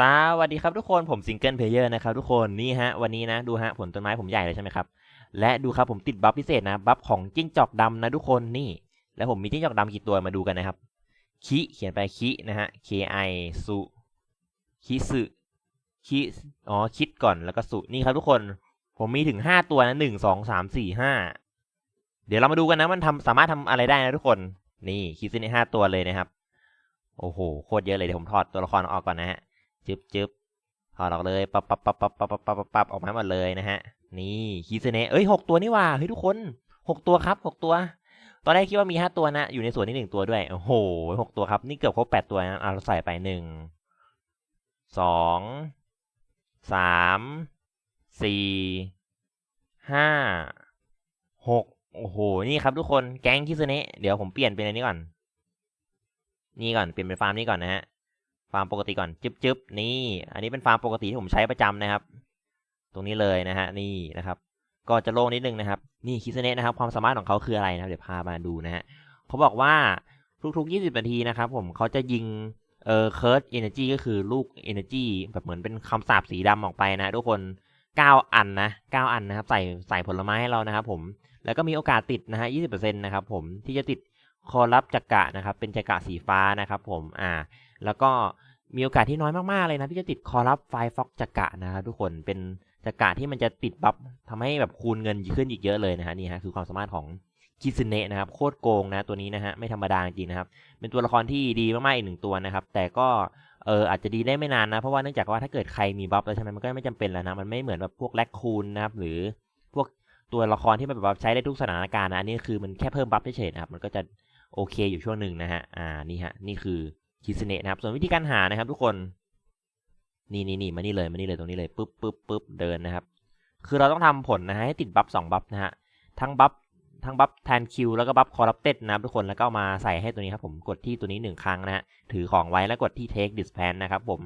สวัสดีครับทุกคนผมซิงเกิลเพลเยอร์นะครับทุกคนนี่ฮะวันนี้นะดูฮะผลต้นไม้ผมใหญ่เลยใช่ไหมครับ และดูครับผมติดบัฟพิเศษนะบัฟของจิ้งจอกดำนะทุกคนนี่ แล้วผมมีจิ้งจอกดำกี่ตัวมาดูกันนะครับคิเขียนไปคินะฮะ K I สุคิสึคิอ๋อคิดก่อนแล้วก็สุนี่ครับทุกคนผมมีถึงห้าตัวนะหนึ่งสองสามสี่ห้าเดี๋ยวเรามาดูกันนะมันทำสามารถทำอะไรได้นะทุกคน นี่คิดซิในห้าตัวเลยนะครับ โอ้โหโคตรเยอะเลยเดี๋ยวผมถอดตัวละครออกก่อนนะฮะ จึบจึบถอดออกเลยปับปับปับปับปับปับปับปับปับออกมาหมดเลยนะฮะ นี่คีเซเนะเอ้ยหกตัวนี่ว่าเฮ้ยทุกคนหกตัวครับหกตัว ตอนแรกคิดว่ามีห้าตัวนะ อยู่ในส่วนนี้หนึ่งตัวด้วย โอ้โหหกตัวครับ นี่เกือบครบแปดตัวนะเราใส่ไปหนึ่งสองสามสี่ห้าหกโอ้โห นี่ครับทุกคนแก๊งคิสเนะเดี๋ยวผมเปลี่ยนเป็นอันนี้ก่อน นี่ก่อน เปลี่ยนเป็นฟาร์มนี้ก่อนนะฮะ ฟาร์มปกติก่อนจึ๊บจึ๊บนี่ อันนี้เป็นฟาร์มปกติที่ผมใช้ประจำนะครับ ตรงนี้เลยนะฮะนี่นะครับ ก็จะโล่งนิดนึงนะครับ นี่คิสเนะนะครับ ความสามารถของเขาคืออะไรนะครับ เดี๋ยวพามาดูนะฮะเขาบอกว่าทุกๆ 20 นาทีนะครับ ผมเขาจะยิงเอ่อเคิร์ดเอเนจีก็คือลูกเอเนจีแบบเหมือนเป็นคำสาปสีดำออกไปนะทุกคน9 อันนะ9อันนะครับ ใส่ใส่ผลไม้ให้เรานะครับ ผมแล้วก็มีโอกาสติดนะฮะ20%นะครับ ผมที่จะติดคอรับจักระนะครับ เป็นจักระสีฟ้านะครับ ผมอ่า แล้วก็มีโอกาสที่น้อยมากๆเลยนะที่จะติดคอรับไฟฟ็อกจักระนะครับทุกคนเป็นจักระที่มันจะติดบัฟทำให้แบบคูณเงินขึ้นอีกเยอะเลยนะฮะนี่ฮะคือความสามารถของคิซึเนะนะครับโคตรโกงนะตัวนี้นะฮะไม่ธรรมดาจริงนะครับ เป็นตัวละครที่ดีมากๆอีกหนึ่งตัวนะครับ แต่ก็เอออาจจะดีได้ไม่นานนะ เพราะว่าเนื่องจากว่าถ้าเกิดใครมีบัฟแล้วใช่ไหมมันก็ไม่จำเป็นแล้วนะมันไม่เหมือนแบบพวกแลคคูนนะครับหรือพวกตัวละครที่มันแบบใช้ได้ทุกสถานการณ์นะอันนี้คือมันแค่เพิ่มบัฟเฉยๆนะครับมันก็จะโอเคอยู่ช่วงหนึ่งนะฮะอ่านี่ฮะนี่คือ คิสเนะนะครับ ส่วนวิธีการหานะครับ ทุกคนนี่นี่นี่มานี่เลยมานี่เลยตรงนี้เลยปุ๊บปุ๊บปุ๊บเดินนะครับ คือเราต้องทำผลนะฮะให้ติดบัฟสองบัฟนะฮะทั้งบัฟทั้งบัฟแทนคิวแล้วก็บัฟคอร์รัปเต็ดนะครับทุกคนแล้วก็มาใส่ให้ตัวนี้ครับผมกดที่ตัวนี้หนึ่งครั้งนะฮะถือของไว้แล้วกดที่ take dispan นะครับผม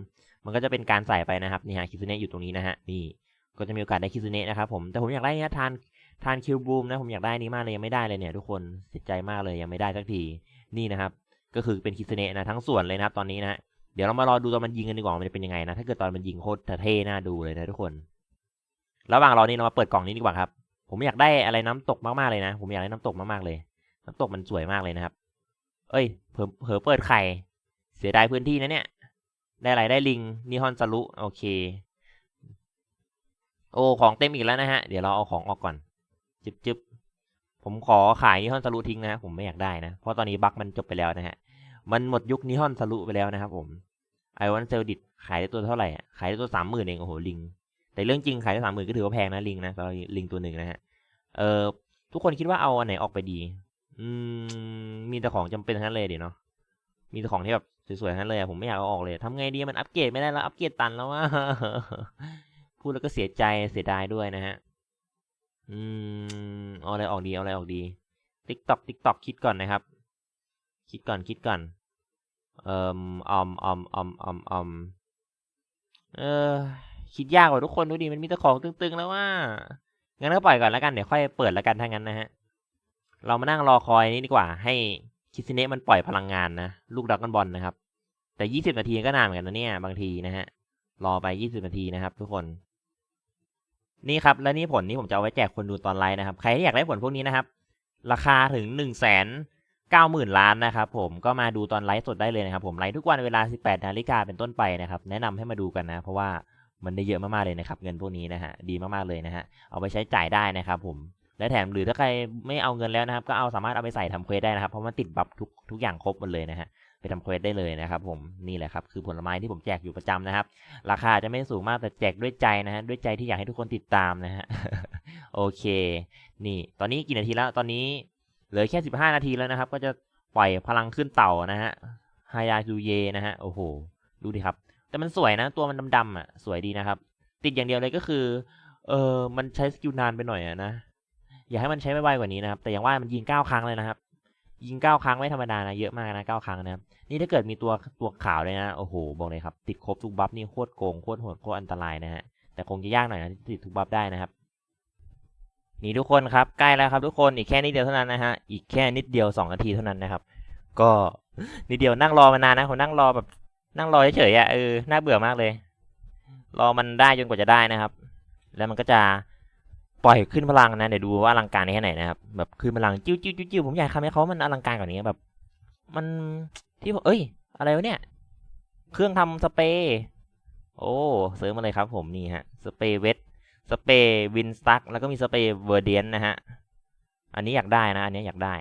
มันก็จะเป็นการใส่ไปนะครับนี่ฮะคิสเนะอยู่ตรงนี้นะฮะนี่ก็จะมีโอกาสได้คิสเนะนะครับผมแต่ผมอยากได้เนี้ยทานทานคิวบูมนะผมอยากได้นี้มากเลยยังไม่ได้เลยเนี่ยทุกคนเสียใจมากเลยยังไม่ได้สักทีนี่นะครับ ก็คือเป็นคิสเนะนะทั้งส่วนเลยนะตอนนี้นะเดี๋ยวเรามารอดูตอนมันยิงกันดีกว่ามันจะเป็นยังไงนะถ้าเกิดตอนมันยิงโคตรเท่น่าดูเลยนะทุกคน ระหว่างรอนี่เรามาเปิดกล่องนี้ดีกว่าครับ ผมอยากได้อะไรน้ำตกมากๆเลยนะ ผมอยากได้น้ำตกมากๆเลย น้ำตกมันสวยมากเลยนะครับ เอ้ยเผลอเผลอเปิดไข่เสียดายพื้นที่นะเนี่ย ได้อะไรได้ลิงนิฮอนซารุโอเค โอ้ของเต็มอีกแล้วนะฮะ เดี๋ยวเราเอาของออกก่อน จึ๊บจึ๊บ ผมขอขายนิฮอนซารุทิ้งนะ ผมไม่อยากได้นะ เพราะตอนนี้บั๊กมันจบไปแล้วนะฮะ มันหมดยุคนิฮอนซารุไปแล้วนะครับผมไอวันเซลดิตขายได้ตัวเท่าไหร่อะขายได้ตัวสามหมื่นเองโอ้โหลิง แต่เรื่องจริงขายได้สามหมื่นก็ถือว่าแพงนะลิงนะสำหรับลิงตัวหนึ่งนะฮะเอ่อทุกคนคิดว่าเอาอันไหนออกไปดี อืมมีแต่ของจำเป็นทั้งนั้นเลยเดี๋ยวเนาะมีแต่ของที่แบบสวยๆทั้งนั้นเลยผมไม่อยากเอาออกเลยทำไงดีมันอัปเกรดไม่ได้แล้วอัปเกรดตันแล้วว่าพูดแล้วก็เสียใจเสียดายด้วยนะฮะ อืมเอาอะไรออกดีเอาอะไรออกดีติ๊กตอกติ๊กตอกคิดก่อนนะครับ คิดก่อนคิดก่อนเอ่อออมออมออมออมออมเออคิดยากกว่าทุกคนดูดิมันมีแต่ของตึง ๆ แล้วว่างั้นก็ปล่อยก่อนแล้วกันเดี๋ยวค่อยเปิดแล้วกันถ้างั้นนะฮะเรามานั่งรอคอยนี่ดีกว่า ให้คิซิเนะมันปล่อยพลังงานนะลูกดักกันบอลนะครับ แต่ยี่สิบนาทีก็นานเหมือนกันนะเนี่ยบางทีนะฮะรอไปยี่สิบนาทีนะครับ ทุกคน นี่ครับ และนี่ผลนี้ผมจะเอาไว้แจกคนดูตอนไลฟ์นะครับ ใครที่อยากได้ผลพวกนี้นะครับ ราคาถึงหนึ่งแสนเก้าหมื่นล้านนะครับผมก็มาดูตอนไลฟ์สดได้เลยนะครับผมไลฟ์ทุกวันเวลาสิบแปดนาฬิกาเป็นต้นไปนะครับ แนะนำให้มาดูกันนะ เพราะว่ามันได้เยอะมากๆเลยนะครับเงินพวกนี้นะฮะดีมากๆเลยนะฮะเอาไปใช้จ่ายได้นะครับผมและแถมหรือถ้าใครไม่เอาเงินแล้วนะครับ ก็เอาสามารถเอาไปใส่ทำเควสได้นะครับ เพราะมันติดบัฟทุกทุกอย่างครบหมดเลยนะฮะ ไปทำเควสได้เลยนะครับผมนี่แหละครับคือผลไม้ที่ผมแจกอยู่ประจำนะครับ ราคาจะไม่สูงมากแต่แจกด้วยใจนะฮะด้วยใจที่อยากให้ทุกคนติดตามนะฮะโอเค นี่ตอนนี้กี่นาทีแล้วตอนนี้เหลือแค่สิบห้านาทีแล้วนะครับ ก็จะปล่อยพลังขึ้นเต่านะฮะฮายาจูเยนะฮะโอ้โหดูดิครับ แต่มันสวยนะ ตัวมันดำๆอะสวยดีนะครับ ติดอย่างเดียวเลยก็คือ เออมันใช้สกิลนานไปหน่อยอะนะอยากให้มันใช้ไวๆกว่านี้นะครับ แต่อย่างว่ามันยิงเก้าครั้งเลยนะครับ ยิงเก้าครั้งไม่ธรรมดานะเยอะมากนะเก้าครั้งนะนี่ถ้าเกิดมีตัวตัวขาวเลยนะโอ้โหบอกเลยครับติดครบทุกบัฟนี่โคตรโกงโคตรโหดโคตรอันตรายนะฮะแต่คงจะยากหน่อยนะที่ติดทุกบัฟได้นะครับนี่ทุกคนครับใกล้แล้วครับทุกคนอีกแค่นิดเดียวเท่านั้นนะฮะอีกแค่นิดเดียวสองนาทีเท่านั้นนะครับ ก็นิดเดียวนั่งรอมานานนะผมนั่งรอแบบนั่งรอเฉยๆอะเออน่าเบื่อมากเลย รอมันได้จนกว่าจะได้นะครับ แล้วมันก็จะ ปล่อยขึ้นพลังนะเดี๋ยวดูว่าอลังการแค่ไหนนะครับแบบขึ้นพลังจิ้วจิ้วจิ้วจิ้วผมอยากทำให้เขามันอลังการกว่านี้แบบ มันที่เอ้ย อะไรวะเนี่ย เครื่องทำสเปรย์โอ้เสริมมาเลยครับ ผมนี่ฮะสเปรย์เวทสเปรย์วินสตักแล้วก็มีสเปรย์เวอร์เดียนนะฮะอันนี้อยากได้นะ อันนี้อยากได้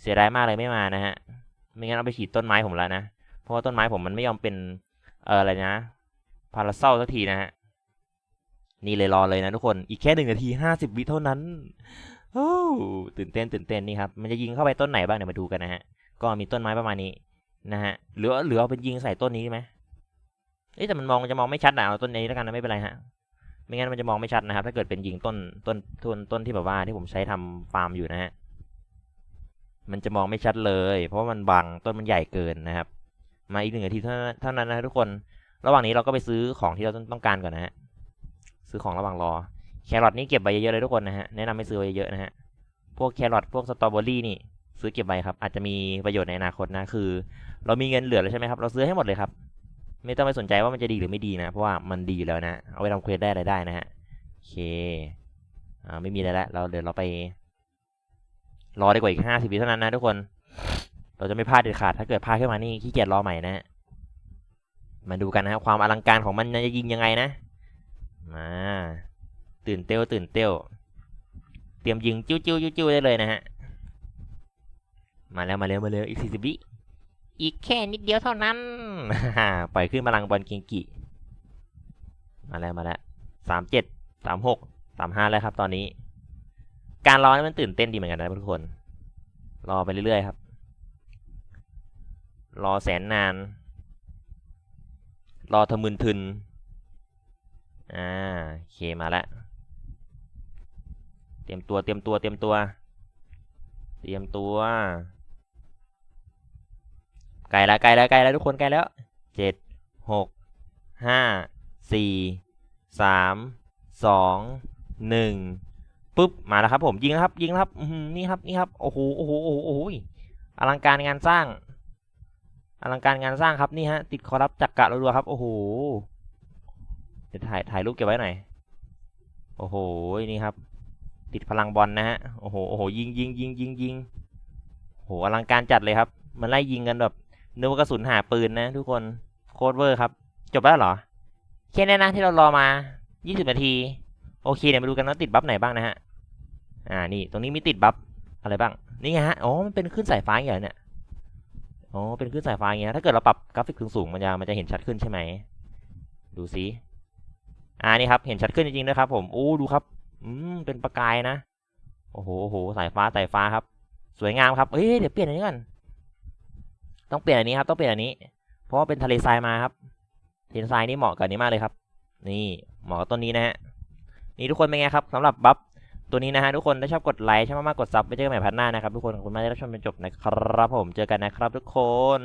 เสียดายมากเลยไม่มานะฮะไม่งั้นเอาไปฉีดต้นไม้ผมแล้วนะเพราะว่าต้นไม้ผมมันไม่ยอมเป็นเอออะไรนะพาราเซลสักทีนะฮะ นี่เลยรอเลยนะทุกคน อีกแค่หนึ่งนาทีห้าสิบวิเท่านั้นโอ้ตื่นเต้นตื่นเต้นนี่ครับ มันจะยิงเข้าไปต้นไหนบ้างเดี๋ยวมาดูกันนะฮะ ก็มีต้นไม้ประมาณนี้นะฮะ หรือหรือเอาเป็นยิงใส่ต้นนี้ไหมเอ๊ะแต่มันมองจะมองไม่ชัดนะเอาต้นนี้แล้วกันนะไม่เป็นไรฮะ ไม่งั้นมันจะมองไม่ชัดนะครับ ถ้าเกิดเป็นยิงต้นต้นต้นต้นที่แบบว่าที่ผมใช้ทำฟาร์มอยู่นะฮะ มันจะมองไม่ชัดเลย เพราะมันบังต้นมันใหญ่เกินนะครับ มาอีกหนึ่งนาทีเท่านั้นเท่านั้นนะทุกคน ระหว่างนี้เราก็ไปซื้อของที่เราต้องการก่อนนะฮะ ซื้อของระหว่างรอ แครอทนี่เก็บไว้เยอะๆเลยทุกคนนะฮะ แนะนำให้ซื้อไว้เยอะๆนะฮะ พวกแครอทพวกสตรอเบอรี่นี่ ซื้อเก็บไว้ครับ อาจจะมีประโยชน์ในอนาคตนะ คือ เรามีเงินเหลือแล้วใช่ไหมครับ เราซื้อให้หมดเลยครับ ไม่ต้องไปสนใจว่ามันจะดีหรือไม่ดีนะ เพราะว่ามันดีอยู่แล้วนะ เอาไปทำเควสได้อะไรได้นะฮะ โอเค อ่า ไม่มีอะไรแล้ว เราเดี๋ยวเราไป รอไดีกว่าอีกห้าสิบวิเท่านั้นนะทุกคน เราจะไม่พลาดเด็ดขาด ถ้าเกิดพลาดขึ้นมานี่ขี้เกียจรอใหม่นะฮะมาดูกันนะครับความอลังการของมันจะยิงยังไงนะ มาตื่นเต้วตื่นเต้วเตรียมยิงจิ้วจิ้วจิ้วจิ้วได้เลยนะฮะ มาแล้วมาเร็วมาเร็วอีกสี่สิบวิอีกแค่นิดเดียวเท่านั้น ปล่อยขึ้นพลังบอลเกงกิ มาแล้วมาแล้วสามเจ็ดสามหกสามห้าแล้วครับ ตอนนี้ การรอนี่มันตื่นเต้นดีเหมือนกันนะทุกคน รอไปเรื่อยๆครับ รอแสนนาน รอทะมึนทึน อ่าโอเคมาแล้วเตรียมตัวเตรียมตัวเตรียมตัว เตรียมตัวใกลแล้วใกลแล้วใกลแล้วทุกคนใกลแล้วเจ็ดหกห้าสี่สามสองหนึ่งปุ๊บมาแล้วครับผมยิงครับยิงครับนี่ครับนี่ครับโอ้โหโอ้โหโอ้โหโอ้โหอลังการงานสร้าง อลังการงานสร้างครับนี่ฮะติดคอรับจักกะรัวๆครับโอ้โห เดี๋ยวถ่ายถ่ายรูปเก็บไว้หน่อย โอ้โห นี่ครับ ติดพลังบอลนะฮะ โอ้โห โอ้โห ยิงยิงยิงยิงยิงโอ้โหอลังการจัดเลยครับ มันไล่ยิงกันแบบนึกว่ากระสุนหาปืนนะทุกคน โคตรเวอร์ครับ จบแล้วเหรอ แค่นี้นะที่เรารอมา 20 นาที โอเคเดี๋ยวมาดูกันว่าติดบัฟไหนบ้างนะฮะ อ่า นี่ ตรงนี้มีติดบัฟอะไรบ้าง นี่ไงฮะ อ๋อ มันเป็นขึ้นสายฟ้าอย่างเงี้ยเนี่ยอ๋อ เป็นขึ้นสายฟ้าอย่างเงี้ย ถ้าเกิดเราปรับกราฟิกสูงๆมันจะมันจะเห็นชัดขึ้นใช่ไหม ดูสิ อ่านี่ครับเห็นชัดขึ้นจริงๆด้วยครับ ผมโอ้ดูครับ อืมเป็นประกายนะโอ้โหโอ้โหสายฟ้าสายฟ้าครับ สวยงามครับเฮ้ยเดี๋ยวเปลี่ยนอันนี้ก่อนต้องเปลี่ยนอันนี้ครับ ต้องเปลี่ยนอันนี้ เพราะว่าเป็นทะเลทรายมาครับทะเลทรายนี่เหมาะกับนนี้มากเลยครับ นี่เหมาะกับต้นนี้นะฮะนี่ทุกคนเป็นไงครับสำหรับบัฟตัวนี้นะฮะทุกคนถ้าชอบกดไลค์ชอบมากๆกดซับไปเจอกันใหม่พันหน้านะครับทุกคนขอบคุณมากที่รับชมจนจบนะครับผมเจอกันนะครับทุกคน